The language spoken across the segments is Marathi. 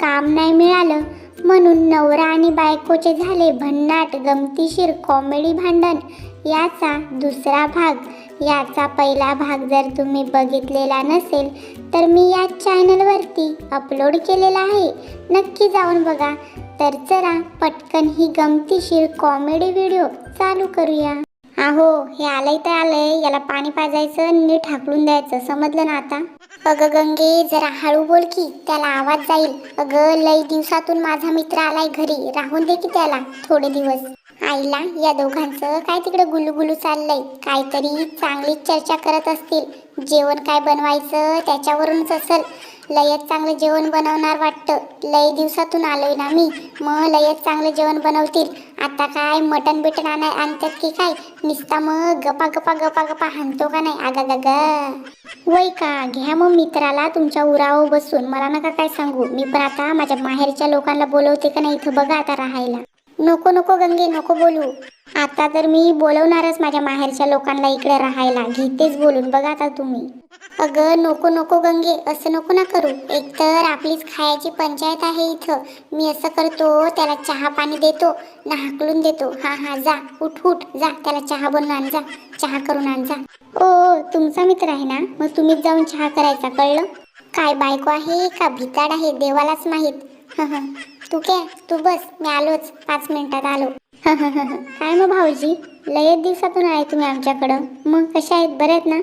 काम नाही मिळालं म्हणून नवरा आणि बायकोचे झाले भन्नाट गमतीशीर कॉमेडी भांडण. याचा दुसरा भाग याचा पहिला भाग जर तुम्ही बघितलेला नसेल तर मी या चॅनलवरती अपलोड केलेला आहे. नक्की जाऊन बघा. तर चला पटकन ही गमतीशीर कॉमेडी व्हिडिओ चालू करूया. अहो हे आलंय तर आलंय. याला पाणी पाजायचं आणि नीट हाकलून द्यायचं. समजलं ना आता? अगं गंगे जरा हळू बोल की त्याला आवाज जाईल. अगं लई दिवसातून माझा मित्र आलाय घरी राहून दे की त्याला थोडे दिवस. आईला या दोघांचं काय तिकडे गुलुगुलू चाललंय? काहीतरी चांगलीच चर्चा करत असतील. जेवण काय बनवायचं त्याच्यावरूनच असेल. लयच चांगलं जेवण बनवणार वाटतं. लय दिवसातून आलोय ना मी. मग लयच चांगलं जेवण बनवतील. आता काय मटन बिटन आणाय आणतात की काय? निसता मग गपा गपा गपा गपा हाणतो का नाही? आगा गागा. वय का? घ्या मग मित्राला तुमच्या उरावर बसून. मला नका काय सांगू. मी पण आता माझ्या माहेरच्या लोकांना बोलवते का नाही इथं बघा आता राहायला. नको नको गंगे नको बोलू. आता तर मी बोलवणारच माझ्या माहेरच्या लोकांना इकडे राहायला घेतेच बोलून. बघा आता तुम्ही. अगं नको नको गंगे. असं नको ना करू. एकतर आपलीच खायची पंचायत आहे इथं. मी असं करतो त्याला चहा पाणी देतो ना हाकलून देतो. हा हा जा. उठ उठ जा. त्याला चहा बनवून आण जा. चहा करून आण जा. ओ तुमचा मित्र आहे ना? मग तुम्हीच जाऊन चहा करायचा कळलं? काय बायको आहे का भिताड आहे? देवालाच माहीत. हा हा. तू काय? तू बस. मी आलोच. पाच मिनिटात आलो. काय मग भाऊजी लयच दिवसातून आहे तुम्ही आमच्याकडं. मग कशा आहेत? बरे आहेत ना?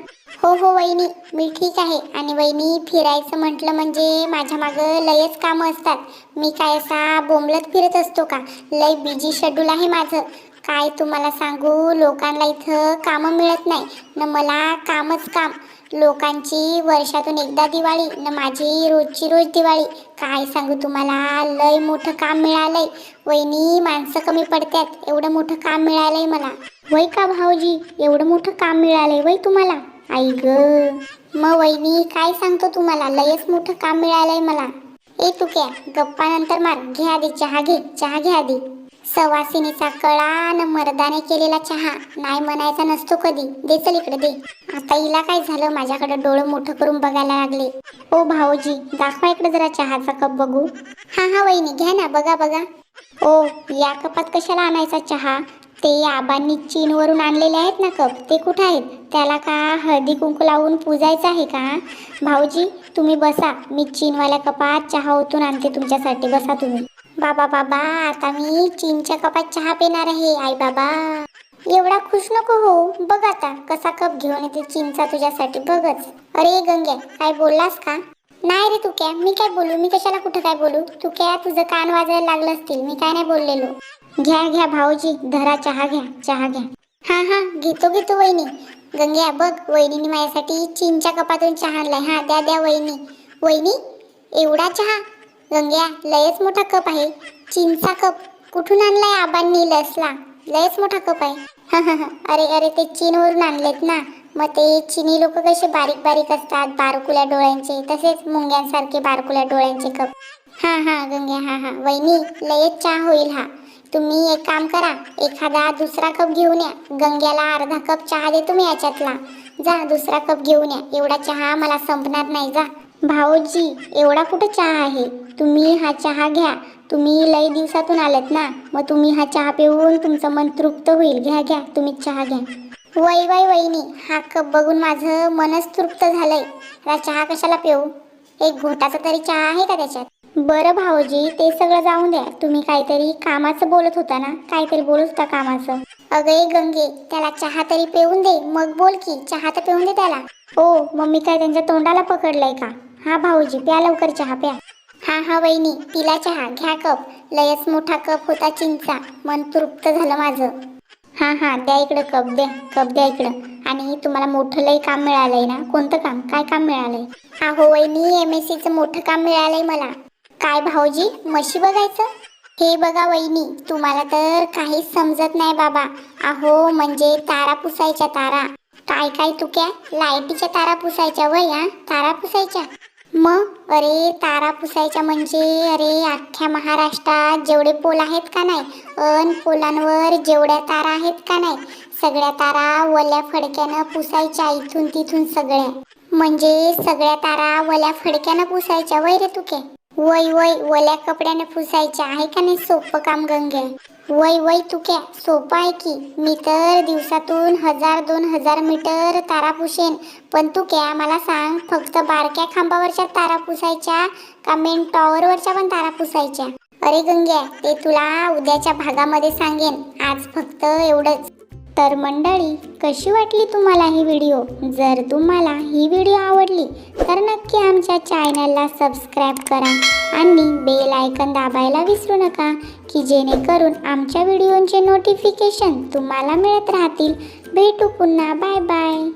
हो हो वहिनी. मी ठीक आहे. आणि वहिनी फिरायचं म्हटलं म्हणजे माझ्या मागं लयच कामं असतात. मी काय असा बोंबलत फिरत असतो का? लय बिजी शेड्यूल आहे माझं. काय तुम्हाला सांगू? लोकांना इथं कामं मिळत नाही. न मला कामच काम. लोकांची वर्षातून एकदा दिवाळी न माझी रोजची रोज दिवाळी. काय सांगू तुम्हाला? लय मोठं काम मिळालंय. वहिनी माणसं कमी पडतात एवढं मोठं काम मिळालंय मला. वय का भाऊजी? एवढं मोठं काम मिळालंय वय तुम्हाला? आई ग. मग वहिनी काय सांगतो तुम्हाला? लयच मोठं काम मिळालंय मला. ए तू क्या गप्पा मार. घे आधी चहा घे. चहा घे आधी. सवासिनीचा कळान मर्दाने केलेला चहा. नाही म्हणायचा नसतो कधी. दे चल इकडे दे. आता हिला काय झालं? माझ्याकडे डोळं मोठं करून बघायला लागले. ओ भाऊजी दाखवा इकडे जरा चहाचा कप बघू. हा हा वहिनी घ्या ना बघा बघा. ओ या कपात कशाला आणायचा चहा? ते आबांनी चीनवरून आणलेले आहेत ना कप ते कुठं आहेत? त्याला का हळदी कुंकू लावून पूजायचं आहे का? भाऊजी तुम्ही बसा. मी चीनवाल्या कपात चहा ओतून आणते तुमच्यासाठी. बसा तुम्ही. बाबा बाबा आता मी चीनच्या कपात चहा पिणार आहे आई बाबा. एवढा खुश नको हो बघ आता कसा कप घेऊन येते चीनचा तुझ्यासाठी बघच. अरे गंग्या काय बोललास का? नाही रे तू काय मी काय बोलू? मी कशाला कुठं काय बोलू? तू काय तुझं कान वाजायला लागलं असतील मी काय नाही बोललेलो. घ्या घ्या भाऊजी धरा चहा घ्या चहा घ्या. हा हा घेतो घेतो वहिनी. गंग्या बघ वहिनीने माझ्यासाठी चीनच्या कपातून चहा आणलाय. हा द्या द्या वहिनी. वहिनी एवढा चहा? गंग्या लयच मोठा कप आहे. चीनचा कप. कुठून आणलाय आबांनी लसला? लयच मोठा कप आहे. हा हा हा अरे अरे ते चीनवरून आणलेत ना. मग ते चिनी लोक कसे बारीक बारीक असतात बारकुल्या डोळ्यांचे. तसेच मुंग्यांसारखे बारकुल्या डोळ्यांचे कप. हा हा गंग्या हा हा. वहिनी लयच चहा होईल हा. तुम्ही एक काम करा. एखादा दुसरा कप घेऊन या. गंग्याला अर्धा कप चहा देतो मी याच्यातला. जा दुसरा कप घेऊन या. एवढा चहा मला संपणार नाही. जा. भाऊजी एवढा कुठं चहा आहे? तुम्ही हा चहा घ्या. तुम्ही लई दिवसातून आलेत ना. मग तुम्ही हा चहा पिऊन तुमचं मन तृप्त होईल. घ्या घ्या. तुम्ही चहा घ्या. वय वय वहिनी हा कप बघून माझं मनच तृप्त झालंय. हा चहा कशाला पिऊ? एक घोटाचा तरी चहा आहे का त्याच्यात? बरं भाऊजी ते सगळं जाऊन द्या. तुम्ही काहीतरी कामाचं बोलत होता ना? काहीतरी बोलत होता कामाचं. अगं गंगे त्याला चहा तरी पिऊन दे. मग बोल की चहा तर पिऊन दे त्याला. ओ मग मी काय त्यांच्या तोंडाला पकडलंय का? हा भाऊजी प्या लवकर चहा प्या. हा हा वहिनी तिला चहा घ्या कप. लयच मोठा कप होता चिंचा. मन तृप्त झालं माझं. हा हा द्या इकडं कप द्या कप द्या इकडं. आणि तुम्हाला मोठं लय काम मिळालंय ना? कोणतं काम? काय काम मिळालंय? हा हो वहिनी एम एस सीचं मोठं काम मिळालंय मला. काय भाऊजी म्हशी बघायचं? हे बघा वहिनी तुम्हाला तर काहीच समजत नाही बाबा. अहो म्हणजे तारा पुसायच्या तारा. काय काय तुक्या? लाईटीच्या तारा पुसायच्या वय हा? तारा पुसायच्या? मग? अरे तारा पुसायच्या म्हणजे अरे अख्ख्या महाराष्ट्रात जेवढे पोल आहेत का नाही? अन पोलांवर जेवढ्या तारा आहेत का नाही? सगळ्या तारा वल्या फडक्यानं पुसायच्या इथून तिथून सगळ्या. म्हणजे सगळ्या तारा वल्या फडक्यानं पुसायच्या वय रे तुके. वय वय वल्या कपड्याने पुसायच्या. आहे का नाही सोपं काम गंगे? वय वय तू क्या? सोपं आहे की. मी तर दिवसातून हजार दोन हजार मीटर तारा पुसेन. पण तू क्या? मला सांग फक्त बारक्या खांबावरच्या तारा पुसायच्या का मेन टॉवरवरच्या पण तारा पुसायच्या? अरे गंग्या ते तुला उद्याच्या भागामध्ये सांगेन. आज फक्त एवढंच. तर मंडळी कशी वाटली तुम्हाला ही व्हिडिओ? जर तुम्हाला ही व्हिडिओ आवडली तर नक्की आमच्या चॅनलला सबस्क्राईब करा आणि बेल आयकन दाबायला विसरू नका की जेणेकरून आमच्या व्हिडिओंचे नोटिफिकेशन तुम्हाला मिळत राहतील. भेटू पुन्हा. Bye bye.